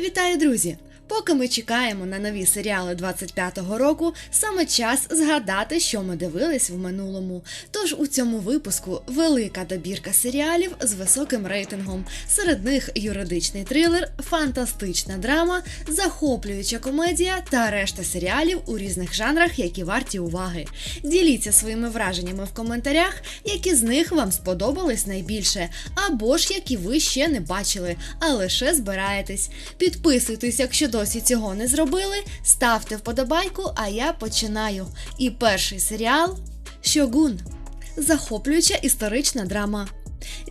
Вітаю, друзі! Поки ми чекаємо на нові серіали 25-го року, саме час згадати, що ми дивились в минулому. Тож у цьому випуску велика добірка серіалів з високим рейтингом. Серед них юридичний трилер, фантастична драма, захоплююча комедія та решта серіалів у різних жанрах, які варті уваги. Діліться своїми враженнями в коментарях, які з них вам сподобались найбільше, або ж які ви ще не бачили, а лише збираєтесь. Підписуйтесь, якщо досі цього не зробили, ставте вподобайку, а я починаю. І перший серіал Щогун Захоплююча історична драма.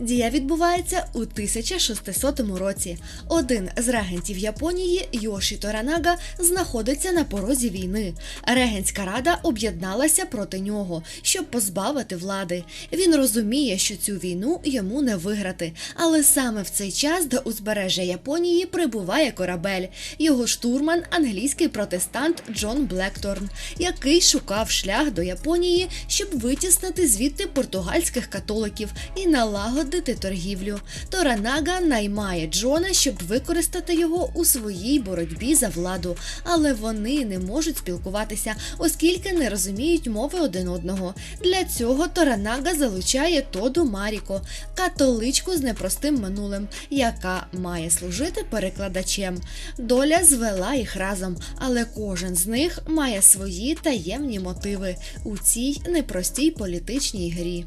Дія відбувається у 1600 році. Один з регентів Японії Йоші Торанага знаходиться на порозі війни. Регентська рада об'єдналася проти нього, щоб позбавити влади. Він розуміє, що цю війну йому не виграти. Але саме в цей час до узбережжя Японії прибуває корабель. Його штурман англійський протестант Джон Блекторн, який шукав шлях до Японії, щоб витіснити звідти португальських католиків і налагодити торгівлю. Торанага наймає Джона, щоб використати його у своїй боротьбі за владу, але вони не можуть спілкуватися, оскільки не розуміють мови один одного. Для цього Торанага залучає Тоду Маріко, католичку з непростим минулим, яка має служити перекладачем. Доля звела їх разом, але кожен з них має свої таємні мотиви у цій непростій політичній грі.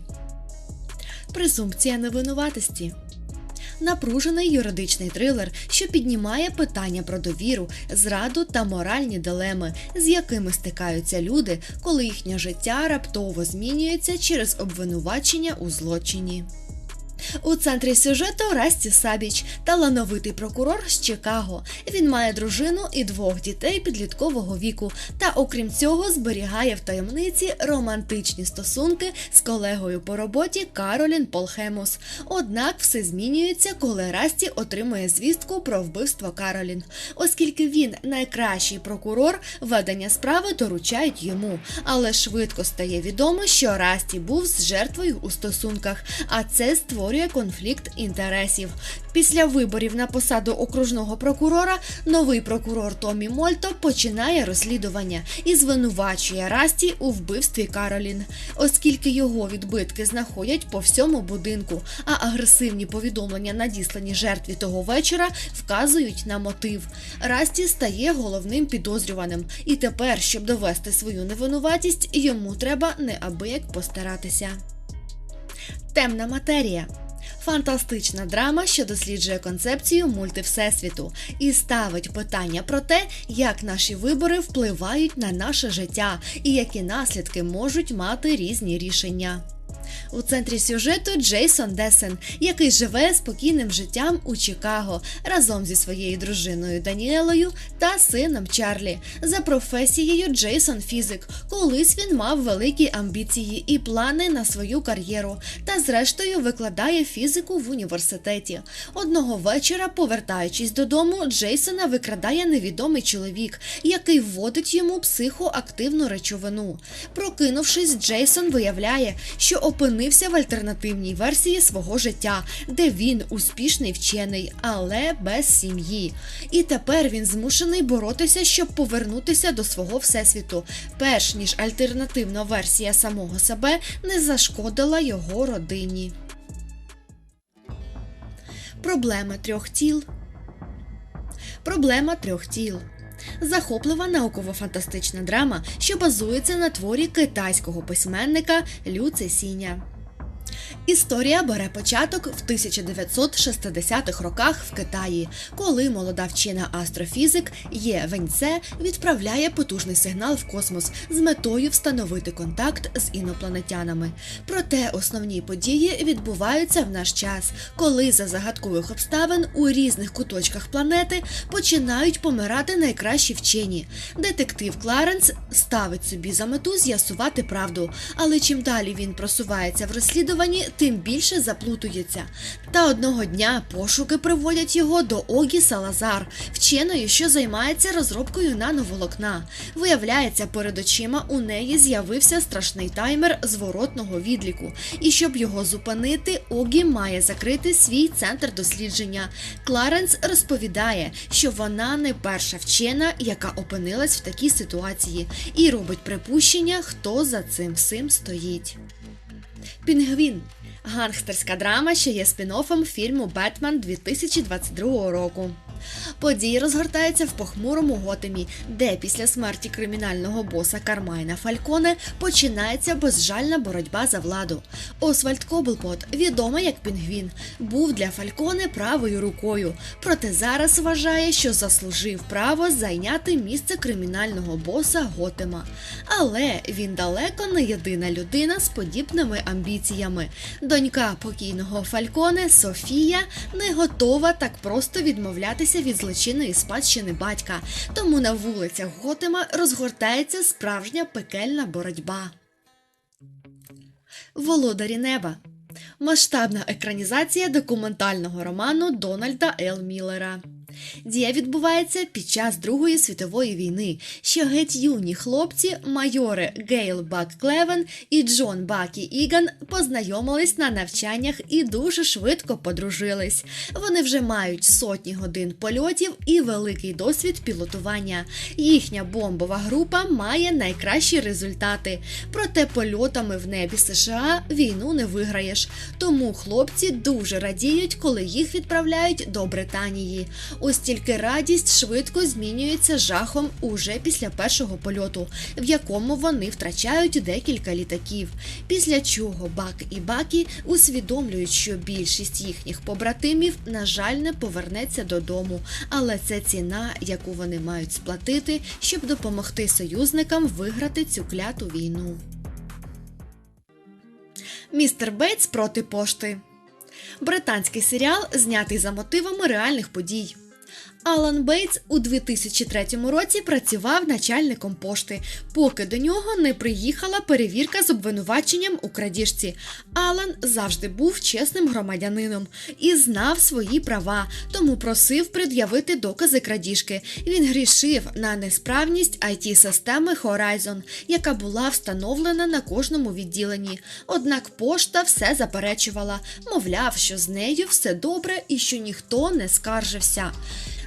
Презумпція невинуватості. Напружений юридичний трилер, що піднімає питання про довіру, зраду та моральні дилеми, з якими стикаються люди, коли їхнє життя раптово змінюється через обвинувачення у злочині. У центрі сюжету Расті Сабіч, талановитий прокурор з Чикаго. Він має дружину і двох дітей підліткового віку, та окрім цього зберігає в таємниці романтичні стосунки з колегою по роботі Каролін Полхемус. Однак все змінюється, коли Расті отримує звістку про вбивство Каролін. Оскільки він найкращий прокурор, ведення справи доручають йому, але швидко стає відомо, що Расті був з жертвою у стосунках, а це створює конфлікт інтересів. Після виборів на посаду окружного прокурора новий прокурор Томі Мольто починає розслідування і звинувачує Расті у вбивстві Каролін, оскільки його відбитки знаходять по всьому будинку, а агресивні повідомлення, надіслані жертві того вечора, вказують на мотив. Расті стає головним підозрюваним, і тепер, щоб довести свою невинуватість, йому треба неабияк постаратися. Темна матерія. Фантастична драма, що досліджує концепцію мультивсесвіту і ставить питання про те, як наші вибори впливають на наше життя і які наслідки можуть мати різні рішення. У центрі сюжету Джейсон Десен, який живе спокійним життям у Чикаго разом зі своєю дружиною Даніелою та сином Чарлі. За професією Джейсон фізик. Колись він мав великі амбіції і плани на свою кар'єру, та зрештою викладає фізику в університеті. Одного вечора, повертаючись додому, Джейсона викрадає невідомий чоловік, який вводить йому психоактивну речовину. Прокинувшись, Джейсон виявляє, що опинився в альтернативній версії свого життя, де він успішний вчений, але без сім'ї. І тепер він змушений боротися, щоб повернутися до свого всесвіту, перш ніж альтернативна версія самого себе не зашкодила його родині. Проблеми трьох тіл. Проблема трьох тіл. Захоплива науково-фантастична драма, що базується на творі китайського письменника Лю Цесіня. Історія бере початок в 1960-х роках в Китаї, коли молода вчена астрофізик Є Веньце відправляє потужний сигнал в космос з метою встановити контакт з інопланетянами. Проте основні події відбуваються в наш час, коли за загадкових обставин у різних куточках планети починають помирати найкращі вчені. Детектив Кларенс ставить собі за мету з'ясувати правду, але чим далі він просувається в розслідуванні, тим більше заплутується. Та одного дня пошуки приводять його до Огі Салазар, вченої, що займається розробкою нановолокна. Виявляється, перед очима у неї з'явився страшний таймер зворотного відліку, і щоб його зупинити, Огі має закрити свій центр дослідження. Кларенс розповідає, що вона не перша вчена, яка опинилась в такій ситуації, і робить припущення, хто за цим всім стоїть. Пінгвін гангстерська драма, що є спін-оффом фільму Бетмен 2022 року. Події розгортаються в похмурому Готемі, де після смерті кримінального боса Кармайна Фальконе починається безжальна боротьба за владу. Освальд Коблпот, відомий як Пінгвін, був для Фальконе правою рукою, проте зараз вважає, що заслужив право зайняти місце кримінального боса Готема. Але він далеко не єдина людина з подібними амбіціями. Донька покійного Фальконе Софія не готова так просто відмовлятися від злочинної спадщини батька, тому на вулицях Готема розгортається справжня пекельна боротьба. Володарі неба. Масштабна екранізація документального роману Дональда Л. Міллера. Дія відбувається під час Другої світової війни, що геть юні хлопці, майори Гейл Бак Клевен і Джон Бакі Іган познайомились на навчаннях і дуже швидко подружились. Вони вже мають сотні годин польотів і великий досвід пілотування. Їхня бомбова група має найкращі результати. Проте польотами в небі США війну не виграєш. Тому хлопці дуже радіють, коли їх відправляють до Британії. Ось тільки радість швидко змінюється жахом уже після першого польоту, в якому вони втрачають декілька літаків. Після чого Бак і Бакі усвідомлюють, що більшість їхніх побратимів, на жаль, не повернеться додому, але це ціна, яку вони мають сплатити, щоб допомогти союзникам виграти цю кляту війну. Містер Бейтс проти пошти. Британський серіал знятий за мотивами реальних подій. Алан Бейтс у 2003 році працював начальником пошти, поки до нього не приїхала перевірка з обвинуваченням у крадіжці. Алан завжди був чесним громадянином і знав свої права, тому просив пред'явити докази крадіжки. Він грішив на несправність it системи Horizon, яка була встановлена на кожному відділенні. Однак пошта все заперечувала, мовляв, що з нею все добре і що ніхто не скаржився.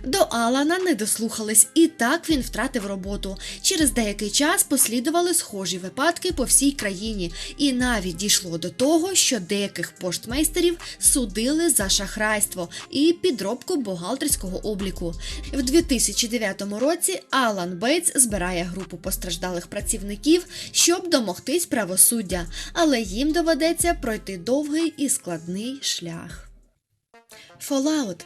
До Алана не дослухались, і так він втратив роботу. Через деякий час послідували схожі випадки по всій країні, і навіть дійшло до того, що деяких поштмейстерів судили за шахрайство і підробку бухгалтерського обліку. В 2009 році Алан Бейтс збирає групу постраждалих працівників, щоб домогтись правосуддя, але їм доведеться пройти довгий і складний шлях. Fallout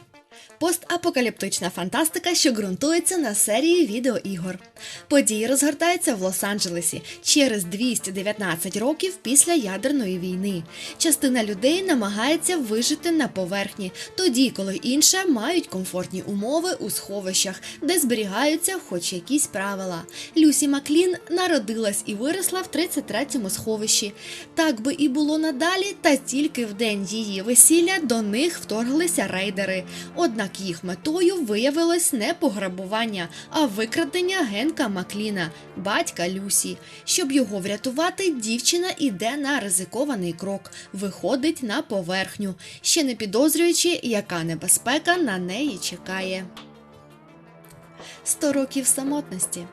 Постапокаліптична фантастика, що ґрунтується на серії відеоігор. Події розгортаються в Лос-Анджелесі через 219 років після ядерної війни. Частина людей намагається вижити на поверхні, тоді коли інша мають комфортні умови у сховищах, де зберігаються хоч якісь правила. Люсі Маклін народилась і виросла в 33-му сховищі. Так би і було надалі, та тільки в день її весілля до них вторглися рейдери. Однак їх метою виявилось не пограбування, а викрадення Генка Макліна, батька Люсі. Щоб його врятувати, дівчина іде на ризикований крок, виходить на поверхню, ще не підозрюючи, яка небезпека на неї чекає. Сто років самотності.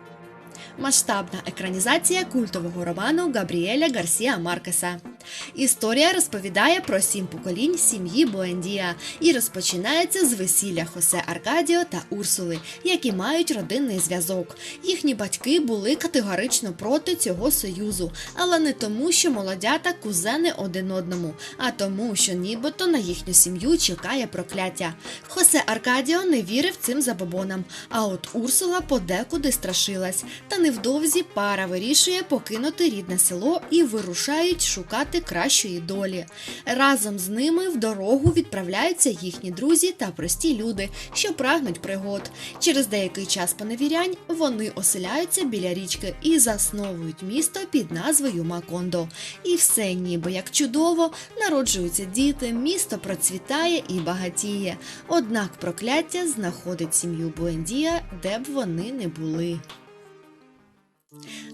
Масштабна екранізація культового роману Габріеля Гарсія Маркеса. Історія розповідає про сім поколінь сім'ї Буендія і розпочинається з весілля Хосе Аркадіо та Урсули, які мають родинний зв'язок. Їхні батьки були категорично проти цього союзу, але не тому, що молодята кузени один одному, а тому, що нібито на їхню сім'ю чекає прокляття. Хосе Аркадіо не вірив цим забобонам, а от Урсула подекуди страшилась. Та невдовзі пара вирішує покинути рідне село і вирушають шукати досягати кращої долі. Разом з ними в дорогу відправляються їхні друзі та прості люди, що прагнуть пригод. Через деякий час поневірянь вони оселяються біля річки і засновують місто під назвою Макондо. І все ніби як чудово, народжуються діти, місто процвітає і багатіє. Однак прокляття знаходить сім'ю Буендія, де б вони не були.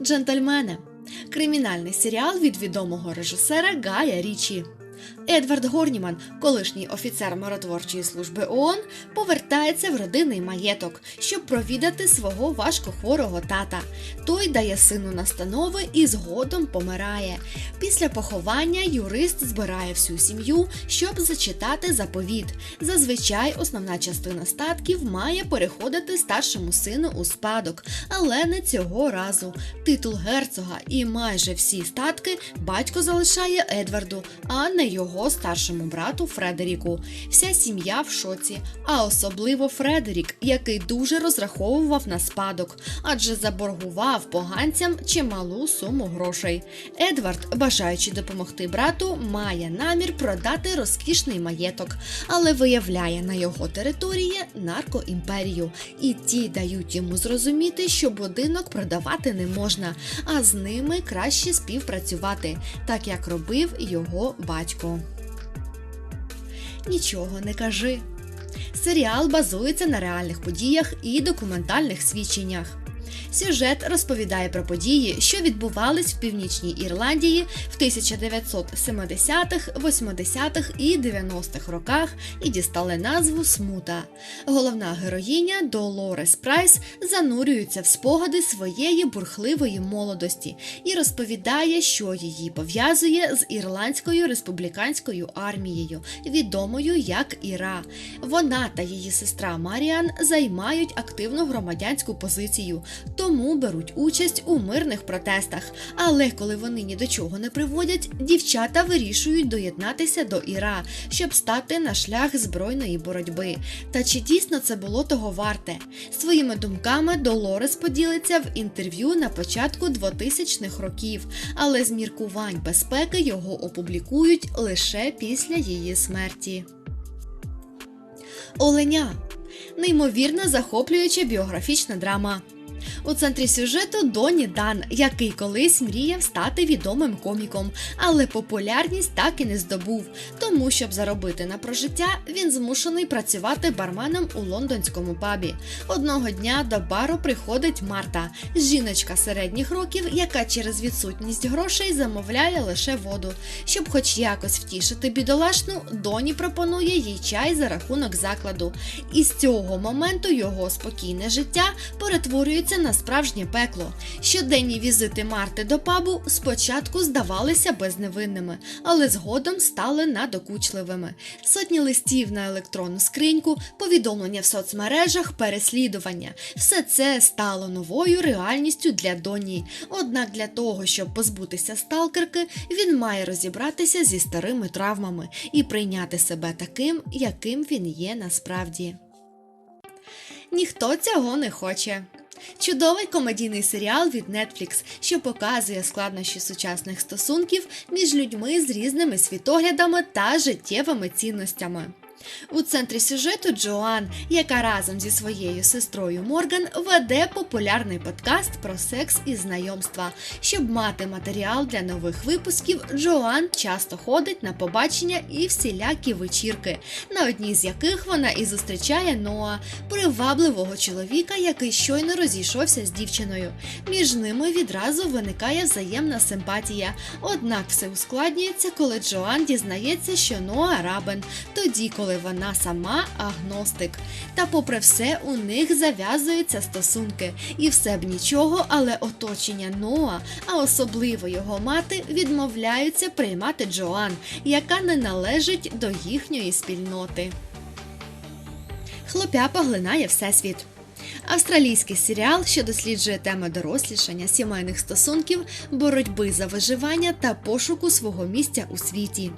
Джентльмени. Кримінальний серіал від відомого режисера Гая Річі. Едвард Горніман, колишній офіцер миротворчої служби ООН, повертається в родинний маєток, щоб провідати свого важкохворого тата. Той дає сину настанови і згодом помирає. Після поховання юрист збирає всю сім'ю, щоб зачитати заповіт. Зазвичай основна частина статків має переходити старшому сину у спадок, але не цього разу. Титул герцога і майже всі статки батько залишає Едварду, а не його старшому брату Фредеріку. Вся сім'я в шоці, а особливо Фредерік, який дуже розраховував на спадок, адже заборгував поганцям чималу суму грошей. Едвард, бажаючи допомогти брату, має намір продати розкішний маєток, але виявляє на його території наркоімперію, і ті дають йому зрозуміти, що будинок продавати не можна, а з ними краще співпрацювати, так як робив його батько. Нічого не кажи. Серіал базується на реальних подіях і документальних свідченнях. Сюжет розповідає про події, що відбувались в північній Ірландії в 1970-х, 80-х і 90-х роках і дістали назву Смута. Головна героїня Долорес Прайс занурюється в спогади своєї бурхливої молодості і розповідає, що її пов'язує з ірландською республіканською армією, відомою як Іра. Вона та її сестра Маріан займають активну громадянську позицію тому беруть участь у мирних протестах. Але коли вони ні до чого не приводять, дівчата вирішують доєднатися до Іра, щоб стати на шлях збройної боротьби. Та чи дійсно це було того варте? Своїми думками Долорес поділиться в інтерв'ю на початку 2000-х років, але з міркувань безпеки його опублікують лише після її смерті. Оленя неймовірно захоплююча біографічна драма. У центрі сюжету Доні Дан, який колись мріяв стати відомим коміком, але популярність так і не здобув. Тому, щоб заробити на прожиття, він змушений працювати барменом у лондонському пабі. Одного дня до бару приходить Марта, жіночка середніх років, яка через відсутність грошей замовляє лише воду. Щоб хоч якось втішити бідолашну, Доні пропонує їй чай за рахунок закладу. І з цього моменту його спокійне життя перетворюється на справжнє пекло. Щоденні візити Марти до пабу спочатку здавалися безневинними, але згодом стали надокучливими. Сотні листів на електронну скриньку, повідомлення в соцмережах, переслідування все це стало новою реальністю для Доні. Однак для того, щоб позбутися сталкерки, він має розібратися зі старими травмами і прийняти себе таким, яким він є насправді. Ніхто цього не хоче. Чудовий комедійний серіал від Netflix, що показує складнощі сучасних стосунків між людьми з різними світоглядами та життєвими цінностями. У центрі сюжету Джоан, яка разом зі своєю сестрою Морган веде популярний подкаст про секс і знайомства. Щоб мати матеріал для нових випусків, Джоан часто ходить на побачення і всілякі вечірки, на одній з яких вона і зустрічає Ноа, привабливого чоловіка, який щойно розійшовся з дівчиною. Між ними відразу виникає взаємна симпатія. Однак все ускладнюється, коли Джоан дізнається, що Ноа рабен, тоді коли коли вона сама агностик. Та, попри все, у них зав'язуються стосунки. І все б нічого, але оточення Ноа, а особливо його мати, відмовляються приймати Джоан, яка не належить до їхньої спільноти. Хлопя поглинає всесвіт. Австралійський серіал, що досліджує теми дорослішання, сімейних стосунків, боротьби за виживання та пошуку свого місця у світі.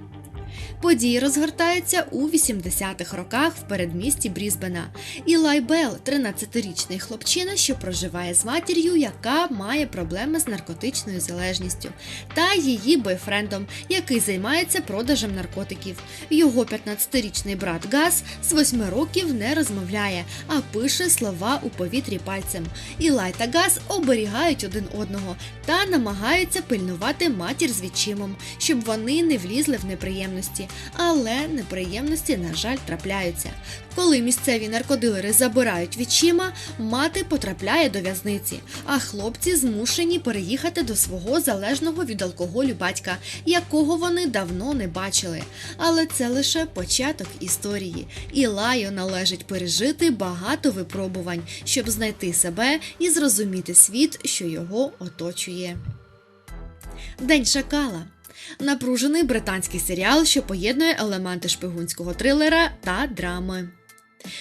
Події розгортаються у 80-х роках в передмісті Брізбена. Ілай Белл – 13-річний хлопчина, що проживає з матір'ю, яка має проблеми з наркотичною залежністю, та її бойфрендом, який займається продажем наркотиків. Його 15-річний брат Газ з 8 років не розмовляє, а пише слова у повітрі пальцем. Ілай та Газ оберігають один одного та намагаються пильнувати матір з відчимом, щоб вони не влізли в неприємності. Але неприємності, на жаль, трапляються. Коли місцеві наркодилери забирають відчима, мати потрапляє до в'язниці, а хлопці змушені переїхати до свого залежного від алкоголю батька, якого вони давно не бачили. Але це лише початок історії. І Лаю належить пережити багато випробувань, щоб знайти себе і зрозуміти світ, що його оточує. День шакала. Напружений британський серіал, що поєднує елементи шпигунського трилера та драми.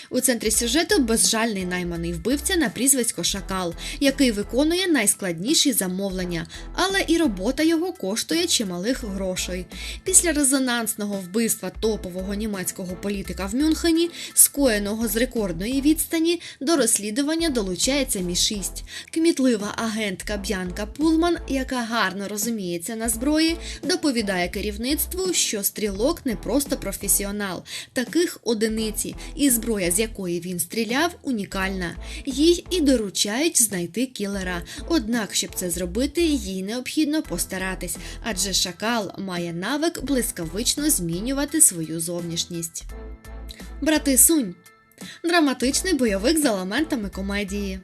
У центрі сюжету безжальний найманий вбивця на прізвисько Шакал, який виконує найскладніші замовлення, але і робота його коштує чималих грошей. Після резонансного вбивства топового німецького політика в Мюнхені, скоєного з рекордної відстані, до розслідування долучається Мі-6. Кмітлива агентка Б'янка Пулман, яка гарно розуміється на зброї, доповідає керівництву, що стрілок не просто професіонал, таких одиниці і зброя зброя, з якої він стріляв, унікальна. Їй і доручають знайти кілера. Однак, щоб це зробити, їй необхідно постаратись, адже шакал має навик блискавично змінювати свою зовнішність. Брати Сунь драматичний бойовик з елементами комедії.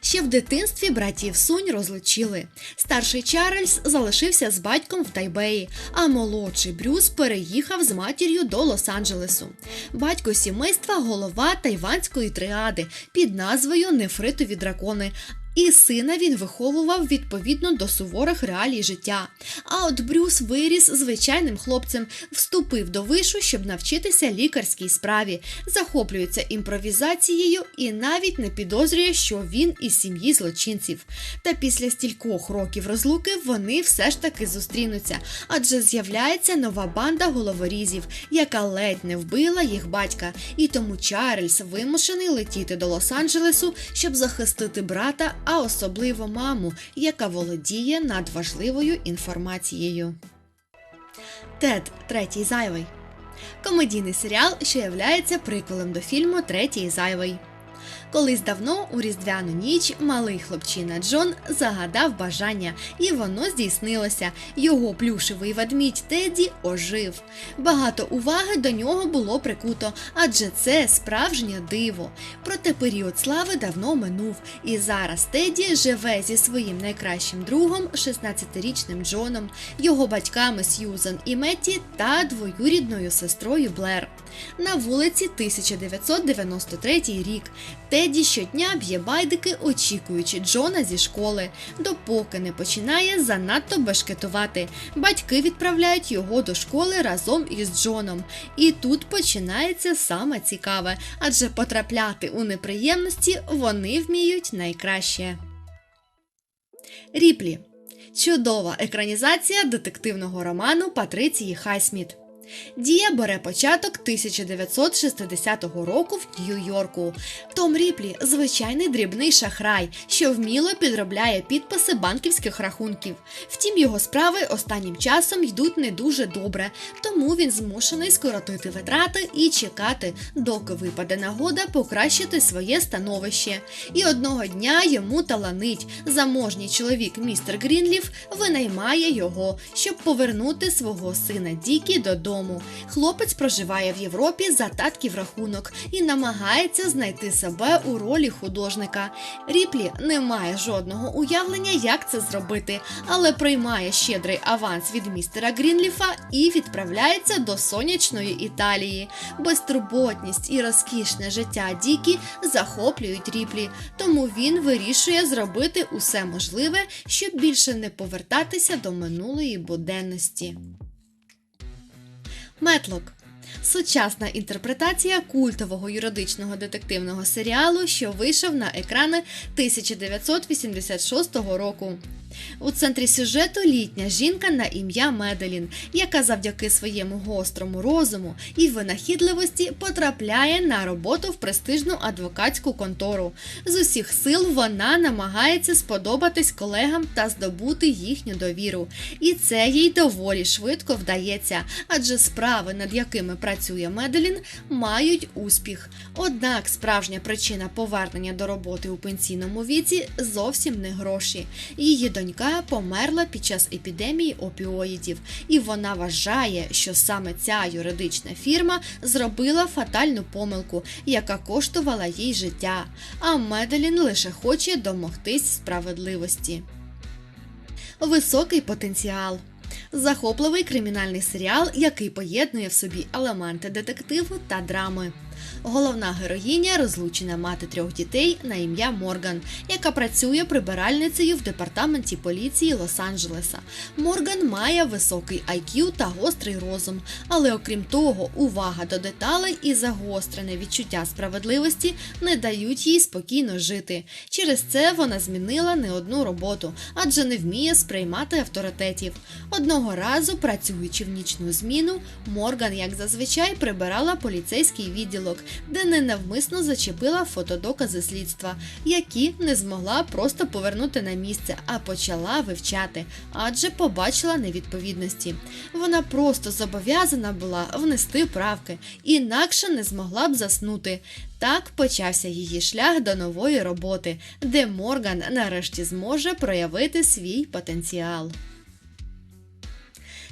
Ще в дитинстві братів Сунь розлучили. Старший Чарльз залишився з батьком в Тайбеї, а молодший Брюс переїхав з матір'ю до Лос-Анджелесу. Батько сімейства голова тайванської триади під назвою Нефритові дракони і сина він виховував відповідно до суворих реалій життя. А от Брюс виріс звичайним хлопцем, вступив до вишу, щоб навчитися лікарській справі, захоплюється імпровізацією і навіть не підозрює, що він із сім'ї злочинців. Та після стількох років розлуки вони все ж таки зустрінуться, адже з'являється нова банда головорізів, яка ледь не вбила їх батька. І тому Чарльз вимушений летіти до Лос-Анджелесу, щоб захистити брата а особливо маму, яка володіє надважливою інформацією. Тед третій зайвий комедійний серіал, що являється приколом до фільму Третій зайвий. Колись давно у різдвяну ніч малий хлопчина Джон загадав бажання, і воно здійснилося. Його плюшевий ведмідь Теді ожив. Багато уваги до нього було прикуто, адже це справжнє диво. Проте період слави давно минув, і зараз Теді живе зі своїм найкращим другом, 16-річним Джоном, його батьками Сьюзан і Метті та двоюрідною сестрою Блер. На вулиці 1993 рік. Теді щодня б'є байдики, очікуючи Джона зі школи, допоки не починає занадто бешкетувати. Батьки відправляють його до школи разом із Джоном. І тут починається саме цікаве, адже потрапляти у неприємності вони вміють найкраще. Ріплі чудова екранізація детективного роману Патриції Хайсміт. Дія бере початок 1960 року в Нью-Йорку. Том Ріплі звичайний дрібний шахрай, що вміло підробляє підписи банківських рахунків. Втім, його справи останнім часом йдуть не дуже добре, тому він змушений скоротити витрати і чекати, доки випаде нагода покращити своє становище. І одного дня йому таланить заможній чоловік містер Грінліф винаймає його, щоб повернути свого сина Дікі додому додому. Хлопець проживає в Європі за татків рахунок і намагається знайти себе у ролі художника. Ріплі не має жодного уявлення, як це зробити, але приймає щедрий аванс від містера Грінліфа і відправляється до сонячної Італії. Безтурботність і розкішне життя Дікі захоплюють ріплі, тому він вирішує зробити усе можливе, щоб більше не повертатися до минулої буденності. Метлок сучасна інтерпретація культового юридичного детективного серіалу, що вийшов на екрани 1986 року. У центрі сюжету літня жінка на ім'я Меделін, яка завдяки своєму гострому розуму і винахідливості потрапляє на роботу в престижну адвокатську контору. З усіх сил вона намагається сподобатись колегам та здобути їхню довіру. І це їй доволі швидко вдається, адже справи, над якими працює Меделін, мають успіх. Однак справжня причина повернення до роботи у пенсійному віці зовсім не гроші. Її донька померла під час епідемії опіоїдів, і вона вважає, що саме ця юридична фірма зробила фатальну помилку, яка коштувала їй життя. А Меделін лише хоче домогтись справедливості. Високий потенціал. Захопливий кримінальний серіал, який поєднує в собі елементи детективу та драми. Головна героїня розлучена мати трьох дітей на ім'я Морган, яка працює прибиральницею в департаменті поліції Лос-Анджелеса. Морган має високий IQ та гострий розум, але окрім того, увага до деталей і загострене відчуття справедливості не дають їй спокійно жити. Через це вона змінила не одну роботу, адже не вміє сприймати авторитетів. Одного разу, працюючи в нічну зміну, Морган, як зазвичай, прибирала поліцейський відділок, де ненавмисно зачепила фотодокази слідства, які не змогла просто повернути на місце, а почала вивчати, адже побачила невідповідності. Вона просто зобов'язана була внести правки, інакше не змогла б заснути. Так почався її шлях до нової роботи, де Морган нарешті зможе проявити свій потенціал.